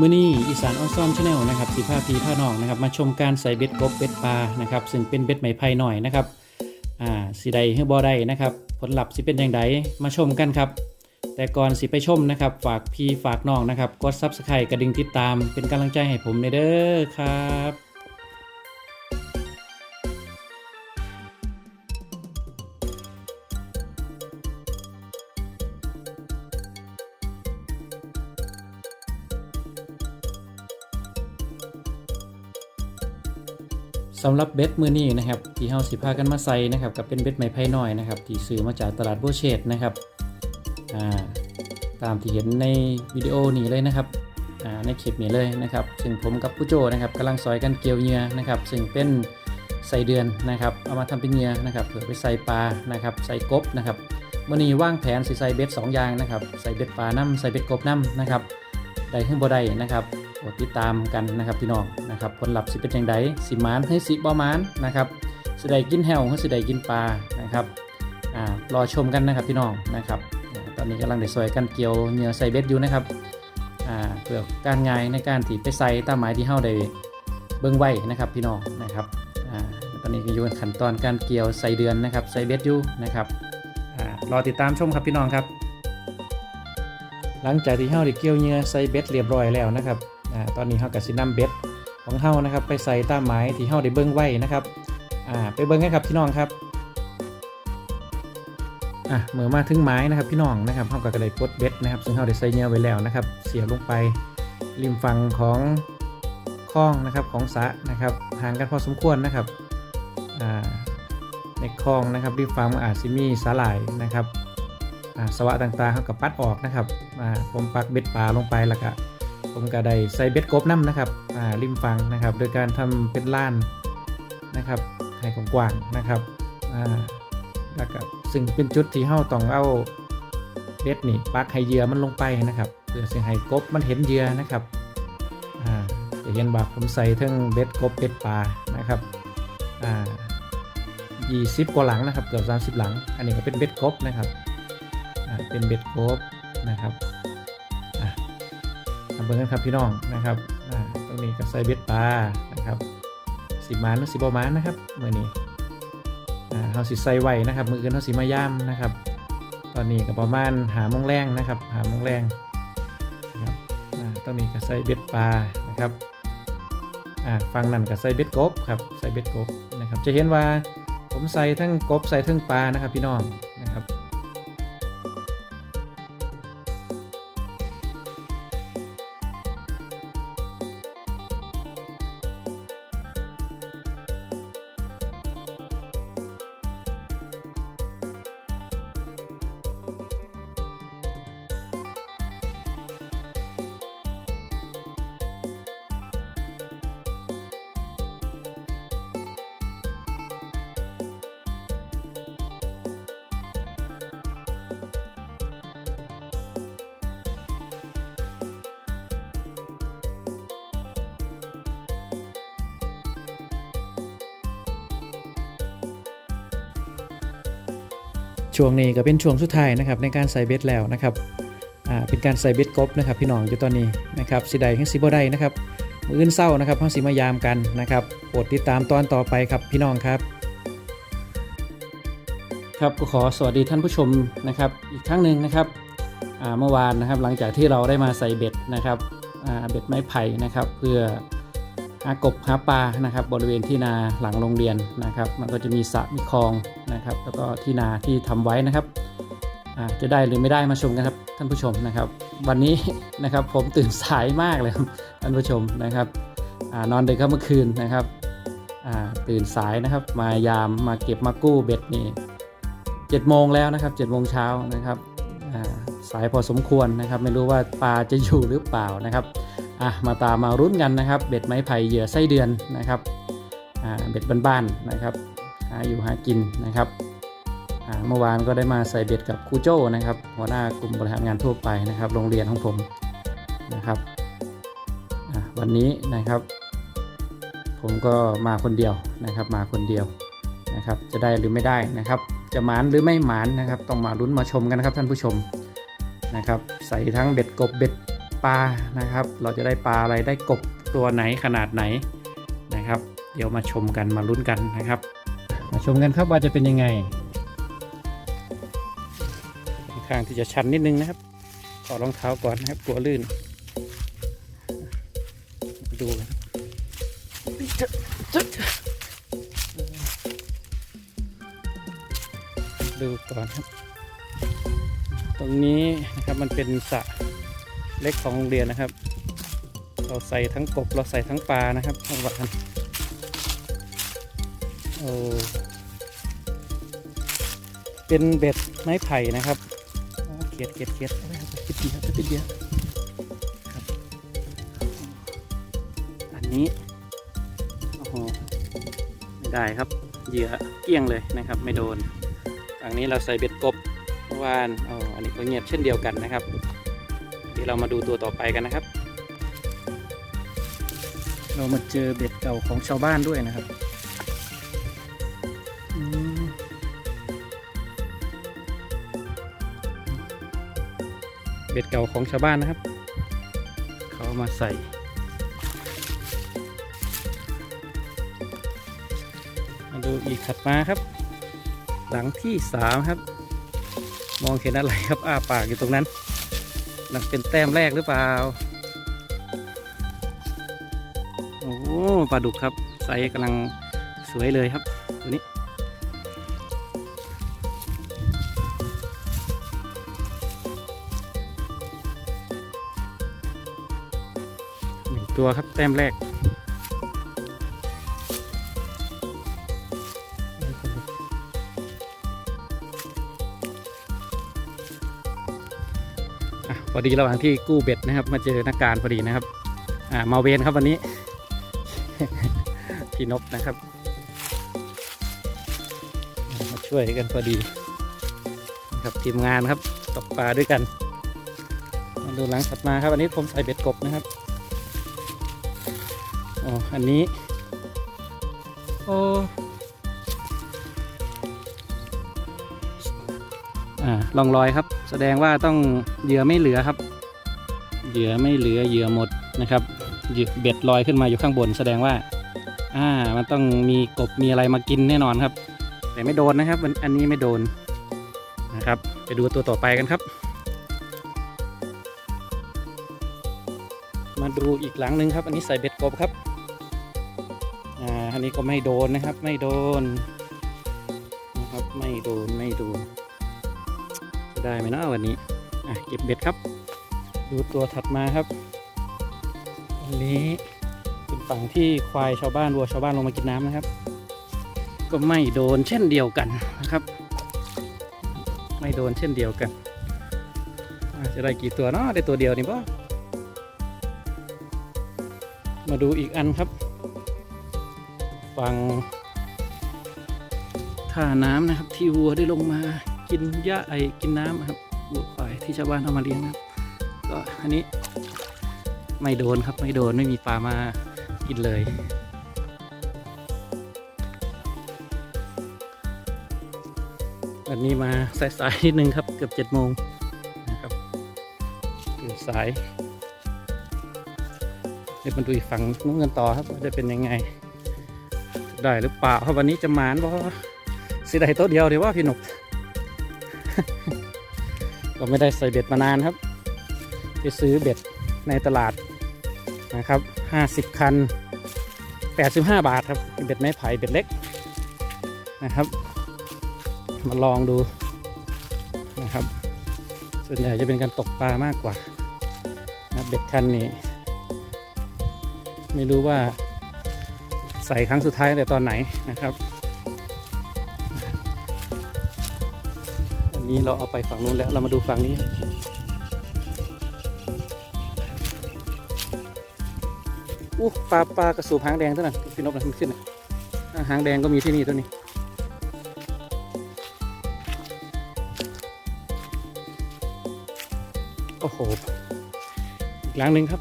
มื่อนี้อีสานออนซ่อมชาแนลนะครับสีผ้าพีผ้านองนะครับ มาชมการใส่เบ็ดกบเบ็ดปลานะครับ ซึ่งเป็นเบ็ดไม้ไผ่หน่อยนะครับอ่าสีใดให้บ่ได้นะครับ ผลลัพธ์สิเป็นอย่างไรมาชมกันครับ แต่ก่อนสิไปชมนะครับ ฝากพีฝากน้องนะครับกดซับสไครต์กระดิ่งติดตามเป็นกำลังใจให้ผมในเด้อครับ สำหรับเบ็ดมือนี้นะครับที่เฮาสิพากันมาใส่นะครับกับเป็นเบ็ดไม้ไผ่น้อยนะครับที่ซื้อมาจากตลาดโบเชตนะครับอ่าตามที่เห็นในวิดีโอนี้เลยนะครับอ่าในคลิปนี้เลยนะครับซึ่งผมกับผู้โจนะครับกำลังซอยกันเกี่ยวเหยื่อนะครับซึ่งเป็นใส่เดือนนะครับเอามาทำเป็นเหยื่อนะครับเผื่อไปใส่ปลานะครับใส่กบนะครับมื่อนี้ว่างแผนสิใส่เบ็ดสองอย่างนะครับใส่เบ็ดปลาน้ำใส่เบ็ดกบน้ำนะครับได้ขึ้นบ่ได้นะครับ ดติดตามกันนะครับพี่น้องนะครับผลลัพธ์สิเป็นอย่างไรสิมานให้สิบ่หมานนะครับสิได้กินแห้วให้สิได้กินปลานะครับอ่ารอชมกันนะครับพี่น้องนะครับ ตอนนี้กำลังได้ซอยกันเกี่ยวเหงื่อใส่เบ็ดอยู่นะครับอ่าเพื่อการง่ายในการที่ไปใส่ตามหมายที่เฮาได้เบิ่งไว้นะครับพี่น้องนะครับอ่าตอนนี้ก็อยู่ในขั้นตอนการเกี่ยวใส่เดือนนะครับใส่เบ็ดอยู่นะครับอ่ารอติดตามชมครับพี่น้องครับ หลังจากที่เฮาได้เกี่ยวเหยื่อใส่เบ็ดเรียบร้อยแล้วนะครับ อ่าตอนนี้เฮาก็สินำเบ็ดของเฮานะครับไปใส่ตามหมายที่เฮาได้เบิ่งไว้นะครับอ่าไปเบิ่งกันครับพี่น้องครับอะเมื่อมาถึงหมายนะครับพี่น้องนะครับเฮาก็ได้กดเบ็ดนะครับ ซึ่งเฮาได้ใส่เหยื่อไว้แล้วนะครับ เสียบลงไปริมฝั่งของคลองนะครับของสะนะครับห่างกันพอสมควรนะครับอ่าในคลองนะครับริมฝั่งอาจสิมีสาหร่ายนะครับอ่าสวะต่างๆเขากับปัดออกนะครับอ่าผมปักเบ็ดปลาลงไปแล้วก็ ผมก็ได้ใส่เบ็ดกบน้ำนะครับอ่าริมฟังนะครับ โดยการทำเป็นล้านนะครับให้กว้างๆนะครับอ่าแล้วก็ซึ่งเป็นจุดที่เฮาต้องเอาเบ็ดนี่ปักให้เหยื่อมันลงไปนะครับเพื่อสิให้กบมันเห็นเหยื่อนะครับอ่าจะเห็นว่าผมใส่ทั้งเบ็ดกบเบ็ดปลานะครับอ่า20กว่าหลังนะครับเกือบ30 หลัง อันนี้ก็เป็นเบ็ดกบนะครับอ่าเป็นเบ็ดโคบนะครับ ทำเบิ่งกันครับพี่น้องนะครับตรงนี้ก็ใส่เบ็ดปลานะครับสิบมานหรือสิบมานนะครับเมื่อนี้เราสิใส่ไว้นะครับ มืออื่นเราสิมาย่ำนะครับ ตอนนี้ก็ประมาณหามงแรงนะครับ หามงแรงนะครับตรงนี้ก็ใส่เบ็ดปลานะครับฟังนั่นก็ใส่เบ็ดกบครับใส่เบ็ดกบนะครับ จะเห็นว่าผมใส่ทั้งกบใส่ทั้งปลานะครับพี่น้อง ช่วงนี้ก็เป็นช่วงสุดท้ายนะครับในการใส่เบ็ดแล้วนะครับอ่าเป็นการใส่เบ็ดกบนะครับพี่น้องอยู่ตอนนี้นะครับสิใดขึ้นสิบ่ได้นะครับมืออื่นเศร้านะครับเฮาสิมายามกันนะครับโปรดติดตามตอนต่อไปครับพี่น้องครับ ครับก็ขอสวัสดีท่านผู้ชมนะครับ อีกครั้งหนึ่งนะครับเมื่อวานนะครับหลังจากที่เราได้มาใส่เบ็ดนะครับเบ็ดไม้ไผ่นะครับ เพื่อ หากบหาปลานะครับ บริเวณที่นาหลังโรงเรียนนะครับ มันก็จะมีสระมีคลองนะครับ แล้วก็ที่นาที่ทำไว้นะครับจะได้หรือไม่ได้มาชมกันครับท่านผู้ชมนะครับ วันนี้นะครับผมตื่นสายมากเลยท่านผู้ชมนะครับอนอนดึกครับเมื่อคืนนะครับตื่นสายนะครับมายามมาเก็บมากู้เบ็ดนี่เจ็ดโมงแล้วนะครับเจ็ดโมงเช้านะครับสายพอสมควรนะครับ ไม่รู้ว่าปลาจะอยู่หรือเปล่านะครับ อะมาตามมารุ้นกันนะครับ เบ็ดไม้ไผ่เหยื่อไส้เดือนนะครับอ่าเบ็ดบ้านๆนะครับหาอยู่หากินนะครับอ่าเมื่อวานก็ได้มาใส่เบ็ดกับครูโจ้นะครับ หัวหน้ากลุ่มบริหารงานทั่วไปนะครับ โรงเรียนของผมนะครับอะวันนี้นะครับ ผมก็มาคนเดียวนะครับ มาคนเดียวนะครับ จะได้หรือไม่ได้นะครับ จะหมานหรือไม่หมานนะครับ ต้องมาลุ้นมาชมกันนะครับท่านผู้ชมนะครับ ใส่ทั้งเบ็ดกบเบ็ด ปลานะครับ เราจะได้ปลาอะไรได้กบตัวไหนขนาดไหนนะครับ เดี๋ยวมาชมกันมาลุ้นกันนะครับ มาชมกันครับว่าจะเป็นยังไงข้างที่จะชันนิดนึงนะครับขอรองเท้าก่อนนะครับกลัวลื่น ดูกันดูก่อนครับ ตรงนี้นะครับมันเป็นสระ เล็กของโรงเรียนนะครับ เราใส่ทั้งกบเราใส่ทั้งปลานะครับทั้งหวานโอ้เป็นเบ็ดไม้ไผ่นะครับโอ้เกียดเกียดเกียดเอาไว้ครับติดเดียวติดเดียวครับอันนี้โอ้โหไม่ได้ครับเหยื่อเกลี้ยงเลยนะครับ ไม่โดนฝั่งนี้เราใส่เบ็ดกบเมื่อวานอ๋ออันนี้ก็เงียบเช่นเดียวกันนะครับเดี๋ยวเรามาดูตัวต่อไปกันนะครับ เรามาเจอเบ็ดเก่าของชาวบ้านด้วยนะครับอืมเบ็ดเก่าของชาวบ้านนะครับ เขาเอามาใส่ มาดูอีกถัดมาครับ หลังที่สามครับ มองเห็นอะไรครับ อ้าปากอยู่ตรงนั้น นั่นเป็นแต้มแรกหรือเปล่า โอ้ปลาดุกครับไซส์กำลังสวยเลยครับตัวนี้หนึ่งตัวครับแต้มแรก พอดีระหว่างที่กู้เบ็ดนะครับ มาเจอนักการพอดีนะครับ อ่ามาเวนครับวันนี้ พี่นบนะครับ มาช่วยกันพอดีนะครับทีมงานครับตกปลาด้วยกันมาดูหลังถัดมาครับ อันนี้ผมใส่เบ็ดกบนะครับอ๋ออันนี้โอ้อ่าลองรอยครับ แสดงว่าต้องเหยื่อไม่เหลือครับ เหยื่อไม่เหลือเหยื่อหมดนะครับเหยื่อเบ็ดลอยขึ้นมาอยู่ข้างบน แสดงว่าอ่ามันต้องมีกบมีอะไรมากินแน่นอนครับ แต่ไม่โดนนะครับมันอันนี้ไม่โดนนะครับไปดูตัวต่อไปกันครับ มาดูอีกหลังหนึ่งครับ อันนี้ใส่เบ็ดกบครับอ่าอันนี้ก็ไม่โดนนะครับ ไม่โดนนะครับไม่โดนไม่โดน ได้ไหมเนาะวันนี้อะเก็บเบ็ดครับ ดูตัวถัดมาครับอันนี้เป็นฝั่งที่ควายชาวบ้านวัวชาวบ้านลงมากินน้ำนะครับ ก็ไม่โดนเช่นเดียวกันนะครับ ไม่โดนเช่นเดียวกันจะได้กี่ตัวเนาะได้ตัวเดียวนี่ปะมาดูอีกอันครับ ฝั่งท่าน้ำนะครับที่วัวได้ลงมา กินหญ้าไอกินน้ำครับวัวควายที่ชาวบ้านเอามาเลี้ยงนะครับ ก็อันนี้ไม่โดนครับไม่โดนไม่มีปลามากินเลย วันนี้มาสายๆนิดนึงครับเกือบเจ็ดโมงนะครับเกือบสายเดี๋ยวมาดูอีกฝั่งนู้นกันต่อครับจะเป็นยังไง ได้หรือเปล่าครับวันนี้จะหมานบ่สิได้โต๊ะเดียวเดี๋ยวว่าพี่หนุก ก็ไม่ได้ใส่เบ็ดมานานครับ ไปซื้อเบ็ดในตลาดนะครับ 50 คัน 85 บาทครับเป็นเบ็ดไม้ไผ่เบ็ดเล็กนะครับ มาลองดูนะครับ ส่วนใหญ่จะเป็นการตกปลามากกว่านะเบ็ดคันนี้ ไม่รู้ว่าใส่ครั้งสุดท้ายแต่ตอนไหนนะครับ นี้เราเอาไปฝั่งนู้นแล้วเรามาดูฝั่งนี้ อู้ปลาปลากระสูบหางแดงตัวนั้นพี่นกนะมันขึ้นนะหางแดงก็มีที่นี่ตัวนี้โอ้โหอีกหลังหนึ่งครับ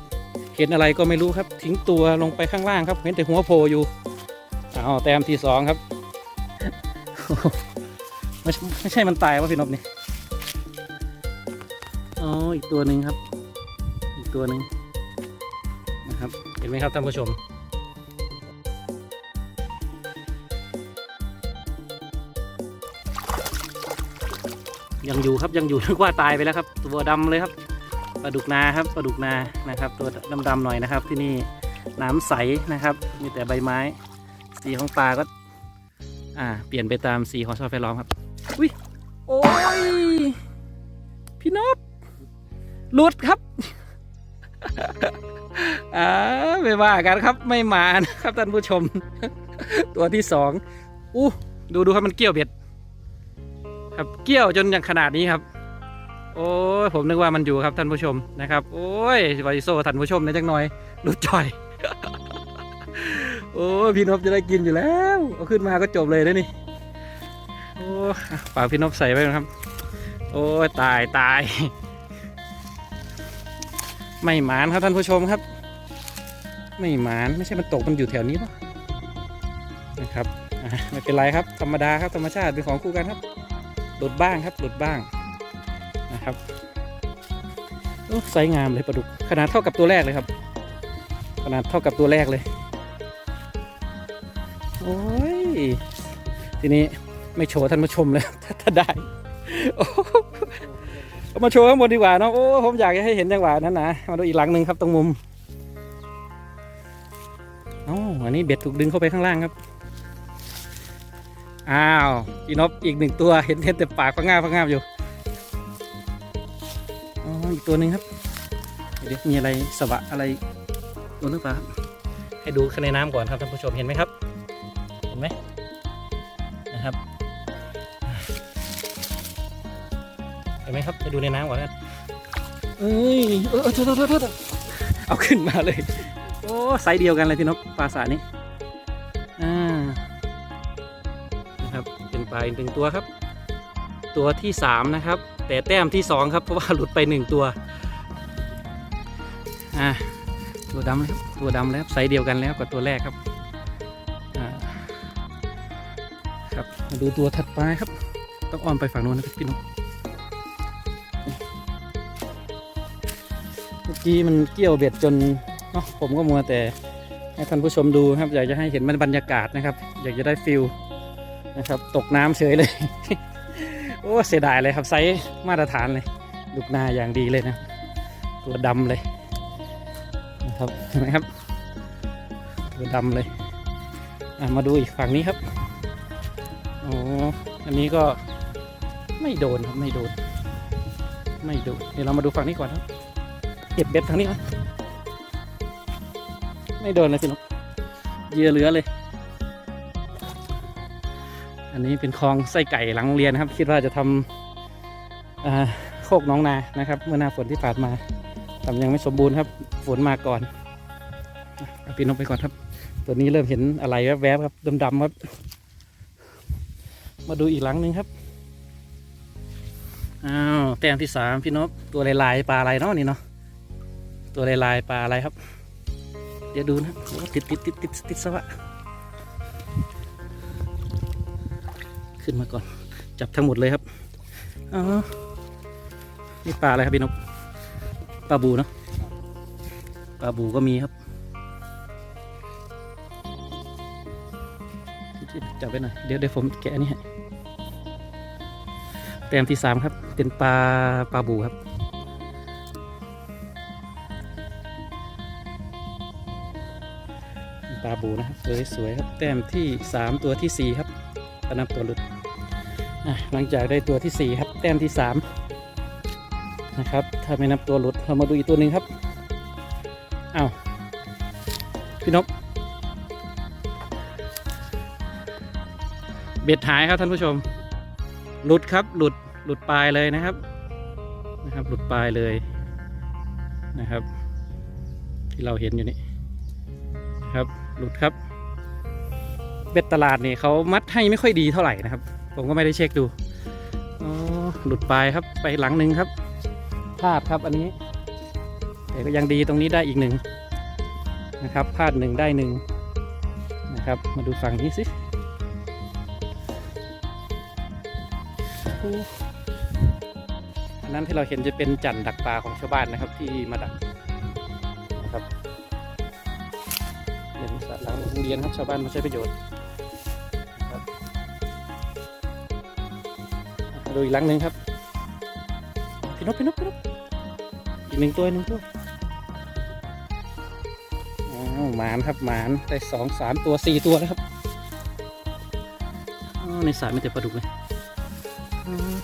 เห็นอะไรก็ไม่รู้ครับ ทิ้งตัวลงไปข้างล่างครับ เห็นแต่หัวโผล่อยู่อ้าวแต้มที่สองครับ ไม่ใช่ไม่ใช่มันตายวะพี่นพนี่อ๋ออีกตัวหนึ่งครับ อีกตัวหนึ่งนะครับ เห็นไหมครับท่านผู้ชมยังอยู่ครับยังอยู่นึกว่าตายไปแล้วครับ ตัวดำเลยครับปลาดุกนาครับปลาดุกนานะครับ ตัวดำๆหน่อยนะครับ ที่นี่น้ำใสนะครับ มีแต่ใบไม้ สีของปลาก็ อ่า เปลี่ยนไปตามสีของสภาพแวดล้อมครับ ลุดครับอ่าไม่ว่ากันครับไม่มานะครับท่านผู้ชม ตัวที่สองอู้ดูดูครับมันเกี่ยวเบ็ด ครับเกี่ยวจนอย่างขนาดนี้ครับ โอ้ยผมนึกว่ามันอยู่ครับท่านผู้ชมนะครับ โอ้ยไวโซท่านผู้ชมนะจังหน่อยลุดจ่อย โอ้พี่นพจะได้กินอยู่แล้วเอาขึ้นมาก็จบเลยนะนี่โอ้ยอะฝากพี่นพใส่ไว้นะครับ โอ้ยตายตาย ไม่หมานครับท่านผู้ชมครับ ไม่หมานไม่ใช่มันตกมันอยู่แถวนี้ปะนะครับไม่เป็นไรครับ ธรรมดาครับธรรมชาติเป็นของคู่กันครับหลุดบ้างครับหลุดบ้างนะครับไซส์งามเลยปลาดุกขนาดเท่ากับตัวแรกเลยครับ ขนาดเท่ากับตัวแรกเลยโอ้ยทีนี้ไม่โชว์ท่านผู้ชมเลยถ้าได้ โอ้เอามาโชว์ข้างบนดีกว่าเนาะโอ้ผมอยากให้เห็นจังหวะนั้นนะมาดูอีกหลังหนึ่งครับตรงมุมอ้าอันนี้เบ็ดถูกดึงเข้าไปข้างล่างครับอ้าวพี่นพอีกหนึ่งตัวเห็นเห็นแต่ปากพังงาพังงาอยู่อ๋ออีกตัวหนึ่งครับเดี๋ยวมีอะไรสวะอะไรตัวนึกเปล่าให้ดูข้างในน้ำก่อนครับท่านผู้ชมเห็นไหมครับ เห็นไหมนะครับ เห็นไหมครับให้ดูในน้ำก่อนนะเอ้ย เออเออโทษโทษโทษโทษเอาขึ้นมาเลย โอ้ไซส์เดียวกันเลยพี่นพปลาสานี้ อ่า นะครับ เป็นปลาอีกหนึ่งตัวครับ ตัวที่สามนะครับ แต่แต้มที่สองครับ เพราะว่าหลุดไปหนึ่งตัว อ่า ตัวดำแล้วตัวดำแล้วไซส์เดียวกันแล้วกับตัวแรกครับ อ่า ครับ มาดูตัวถัดไปครับ ต้องอ้อมไปฝั่งโน้นนะครับพี่นุ๊ก กี้มันเกี่ยวเบ็ดจนเนาะผมก็มัวแต่ให้ท่านผู้ชมดูครับ อยากจะให้เห็นมันบรรยากาศนะครับ อยากจะได้ฟิลนะครับ ตกน้ำเฉยเลย โอ้เสียดายเลยครับไซส์มาตรฐานเลยลูกนาอย่างดีเลยนะ ตัวดำเลยนะครับเห็นไหมครับ ตัวดำเลยมาดูอีกฝั่งนี้ครับโอ้อันนี้ก็ไม่โดนครับไม่โดน ไม่โดนเดี๋ยวเรามาดูฝั่งนี้ก่อนครับ ก็บเบ็ดทางนี้ครับไม่โดนเลยพี่นกเยื่อเหลือเลย อันนี้เป็นคลองไส้ไก่หลังเรียนนะครับ คิดว่าจะทำโคกน้องนานะครับ เมื่อหน้าฝนที่ผ่านมาทำยังไม่สมบูรณ์ครับ ฝนมาก่อนเอาปีนลงไปก่อนครับ ตัวนี้เริ่มเห็นอะไรแวบๆครับดำๆครับ มาดูอีกหลังหนึ่งครับอ้าวแต้มที่สามพี่นพตัวลายๆปลาอะไรเนาะนี่เนาะ ตัวลายๆปลาอะไรครับ เดี๋ยวดูนะโอ้ติดติดติดติดติดสวะขึ้นมาก่อน จับทั้งหมดเลยครับอ๋อนี่ปลาอะไรครับพี่นกปลาบูเนาะปลาบูก็มีครับจับไว้หน่อยเดี๋ยวเดี๋ยวผมแกะนนี้ให้แต้มที่สามครับ เป็นปลาปลาบูครับ ปลาบูนะครับสวยๆครับแต้มที่สามตัวที่สี่ครับก็นับตัวหลุดหลังจากได้ตัวที่ 4 ครับ แต้มที่ 3 นะครับถ้าไม่นับตัวหลุดเรามาดูอีกตัวหนึ่งครับอ้าวพี่นกเบ็ดหายครับท่านผู้ชม หลุดครับหลุดหลุดปลายเลยนะครับนะครับ หลุดปลายเลยนะครับ ที่เราเห็นอยู่นี่ครับ หลุดครับเบ็ดตลาดนี่เขามัดให้ไม่ค่อยดีเท่าไหร่นะครับ ผมก็ไม่ได้เช็คดูอ๋อหลุดไปครับไปหลังหนึ่งครับพลาดครับอันนี้ แต่ก็ยังดีตรงนี้ได้อีกหนึ่งนะครับพลาดหนึ่งได้หนึ่งนะครับ มาดูฝั่งนี้สิอันนั้นที่เราเห็นจะเป็นจันดักปลาของชาวบ้านนะครับที่มาดัก เรียนครับชาวบ้านมาใช้ประโยชน์นะครับมาดูอีกหลังหนึ่งครับ พี่นกพี่นกพี่นกอีกหนึ่งตัวหนึ่งตัวอ้าวหมานครับหมานได้สองสามตัวสี่ตัวแล้วครับอ้าวในสายมันจะปลาดุกเลยอืม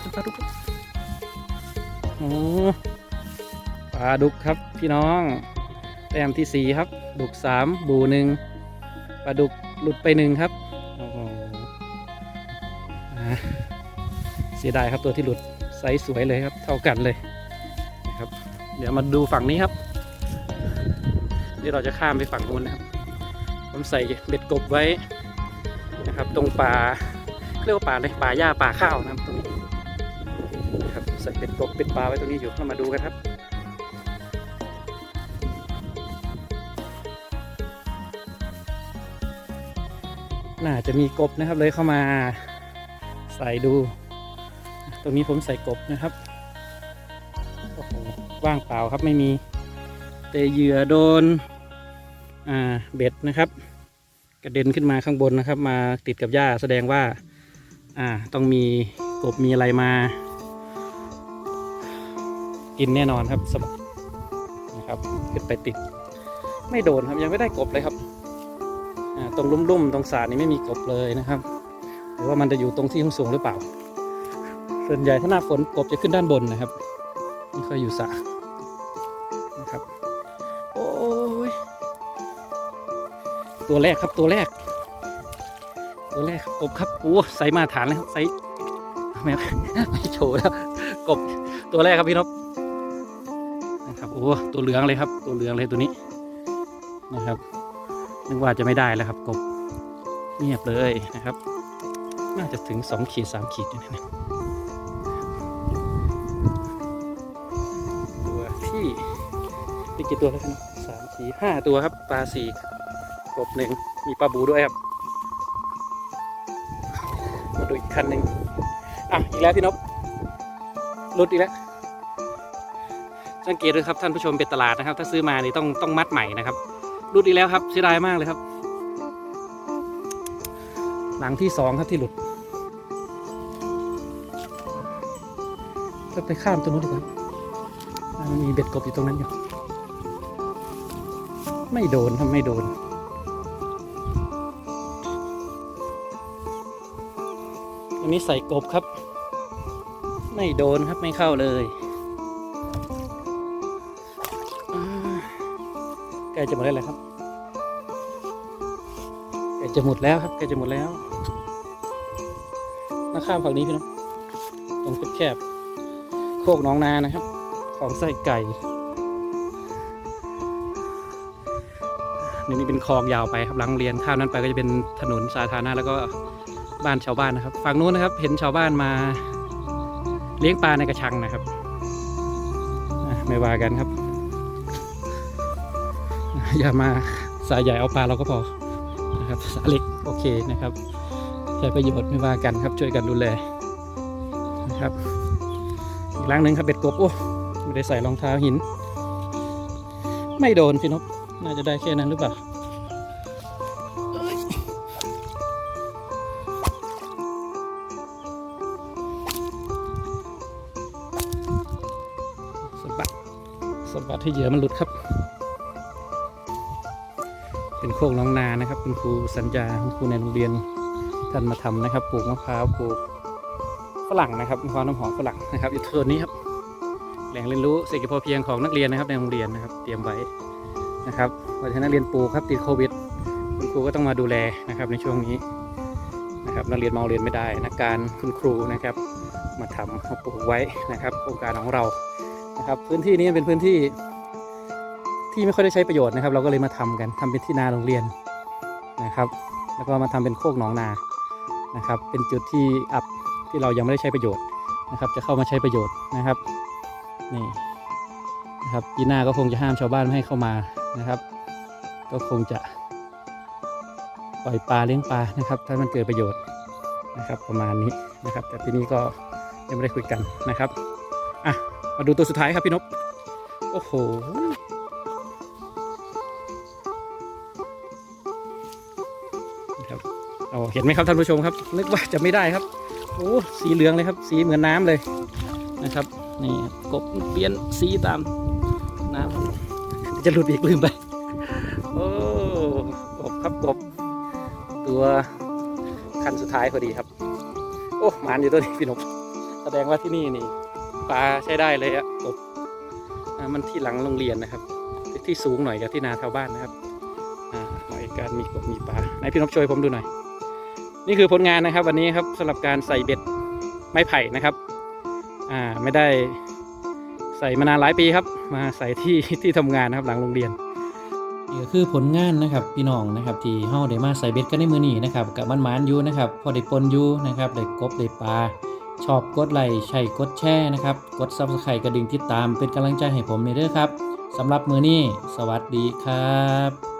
เป็นปลาดุกโอ้ปลาดุกครับพี่น้อง แต้มที่สีครับ ดุกสามบูหนึ่งปลาดุกหลุดไปหนึ่งครับโอ้โหเสียดายครับตัวที่หลุดไซส์สวยเลยครับ เท่ากันเลยนะครับ เดี๋ยวมาดูฝั่งนี้ครับเดี๋ยวเราจะข้ามไปฝั่งนู้นนะครับ ผมใส่เบ็ดกบไว้นะครับ ตรงป่าเรียกว่าป่าเลยป่าหญ้าป่าข้าวนะครับตรงนี้ครับใส่เป็ดกบเป็ดปลาไว้ตรงนี้อยู่เรามาดูกันครับ น่าจะมีกบนะครับเลยเข้ามาใส่ดู ตรงนี้ผมใส่กบนะครับโอ้โหว่างเปล่าครับไม่มีแต่เหยื่อโดนอ่าเบ็ดนะครับ กระเด็นขึ้นมาข้างบนนะครับ มาติดกับหญ้าแสดงว่าอ่าต้องมีกบมีอะไรมา กินแน่นอนครับสบนะครับขึ้นไปติด ไม่โดนครับยังไม่ได้กบเลยครับ ตรงลุ่มๆ ตรงสานี่ไม่มีกบเลยนะครับหรือว่ามันจะอยู่ตรงที่สูงหรือเปล่า ส่วนใหญ่ถ้าหน้าฝนกบจะขึ้นด้านบนนะครับไม่ค่อยอยู่สระนะครับ โอ้ยตัวแรกครับตัวแรก ตัวแรกครับกบครับโอ้ใส่มาฐานเลยครับใส่ไม่ไม่โชว์แล้วกบตัวแรกครับพี่นพนะครับโอ้ตัวเหลืองเลยครับ ตัวเหลืองเลยตัวนี้นะครับ นึกว่าจะไม่ได้แล้วครับกบเงียบเลยนะครับ น่าจะถึงสองขีดสามขีดนี่นะตัวที่มีกี่ตัวแล้วครับสามสี่ห้าตัวครับปลาสี่กบหนึ่งมีปลาบูด้วยครับมาดูอีกคันหนึ่งอะอีกแล้วพี่นพหลุดอีกแล้วสังเกตด้วยครับท่านผู้ชมเป็นตลาดนะครับ ถ้าซื้อมานี่ต้องต้องมัดใหม่นะครับ หลุดอีกแล้วครับเสียดายมากเลยครับ หลังที่สองครับที่หลุดก็ไปข้ามตรงนู้นดีกว่ามันมีเบ็ดกบอยู่ตรงนั้นอยู่ ไม่โดนครับไม่โดน อันนี้ใส่กบครับ ไม่โดนครับไม่เข้าเลยใกล้จะหมดแล้วครับ จะหมดแล้วครับใกล้จะหมดแล้วมาข้ามฝั่งนี้พี่น้องตรงแคบๆโคกน้องนานะครับ ของไส้ไก่นี่นี่เป็นคลองยาวไปครับหลังโรงเรียนข้ามนั้นไปก็จะเป็นถนนสาธารณะแล้วก็บ้านชาวบ้านนะครับฝั่งนู้นนะครับ เห็นชาวบ้านมาเลี้ยงปลาในกระชังนะครับไม่ว่ากันครับ อย่ามาสายใหญ่เอาปลาเราก็พอ นะครับสาเล็กโอเคนะครับใช้ประโยชน์ไม่ว่ากันครับช่วยกันดูแลนะครับอีกล้างหนึ่งครับเบ็ดกบโอ้ไม่ได้ใส่รองเท้าหิน ไม่โดนพี่นพน่าจะได้แค่นั้นหรือเปล่าสะบัดสะบัดให้เหยื่อมันหลุดครับ คกน้องนานะครับ คุณครูสัญญาคุณครูในโรงเรียนท่านมาทำนะครับปลูกมะพร้าวปลูกฝรั่งนะครับมะพร้าวน้ำหอมฝรั่งนะครับอยู่ส่วนนี้ครับแหล่งเรียนรู้เศรษฐกิจพอเพียงของนักเรียนนะครับในโรงเรียนนะครับ เตรียมไว้นะครับวันที่นักเรียนปลูกครับติดโควิด คุณครูก็ต้องมาดูแลนะครับในช่วงนี้นะครับนักเรียนมาเรียนไม่ได้นักการคุณครูนะครับ มาทำมาปลูกไว้นะครับโครงการของเรานะครับ พื้นที่นี้เป็นพื้นที่ ที่ไม่ค่อยได้ใช้ประโยชน์นะครับ เราก็เลยมาทำกันทำเป็นที่นาโรงเรียนนะครับ แล้วก็มาทำเป็นโคกหนองนานะครับ เป็นจุดที่อับที่เรายังไม่ได้ใช้ประโยชน์นะครับ จะเข้ามาใช้ประโยชน์นะครับนี่นะครับปีหน้าก็คงจะห้ามชาวบ้านไม่ให้เข้ามานะครับ ก็คงจะปล่อยปลาเลี้ยงปลานะครับ ถ้ามันเกิดประโยชน์นะครับ ประมาณนี้นะครับ แต่ทีนี้ก็ยังไม่ได้คุยกันนะครับอะมาดูตัวสุดท้ายครับพี่นพโอ้โห เอาเห็นไหมครับท่านผู้ชมครับ นึกว่าจะไม่ได้ครับโอ้สีเหลืองเลยครับ สีเหมือนน้ำเลยนะครับนี่กบเปลี่ยนสีตามน้ำจะหลุดอีกลืมไปโอ้กบครับกบ ตัวคันสุดท้ายพอดีครับ โอ้หมานอยู่ตัวนี้พี่นกแสดงว่าที่นี่นี่ปลาใช้ได้เลยอะกบมันที่หลังโรงเรียนนะครับ ที่สูงหน่อยกับที่นาชาวบ้านนะครับอ่าหน่อยการมีกบมีปลาไหนพี่นกช่วยผมดูหน่อย นี่คือผลงานนะครับวันนี้ครับสำหรับการใส่เบ็ดไม้ไผ่นะครับอ่าไม่ได้ใส่มานานหลายปีครับ มาใส่ที่ที่ทำงานนะครับหลังโรงเรียนนี่ก็คือผลงานนะครับพี่น้องนะครับที่เฮาได้มาใส่เบ็ดกันในมือนี้นะครับกับมันหมานอยู่นะครับพอได้ปนอยู่นะครับได้กบได้ปลาชอบกดไลค์ใช่กดแชร์นะครับกดซับสไครต์กระดิ่งติดตามเป็นกำลังใจให้ผมในเด้อครับสำหรับมือนี้ สวัสดีครับ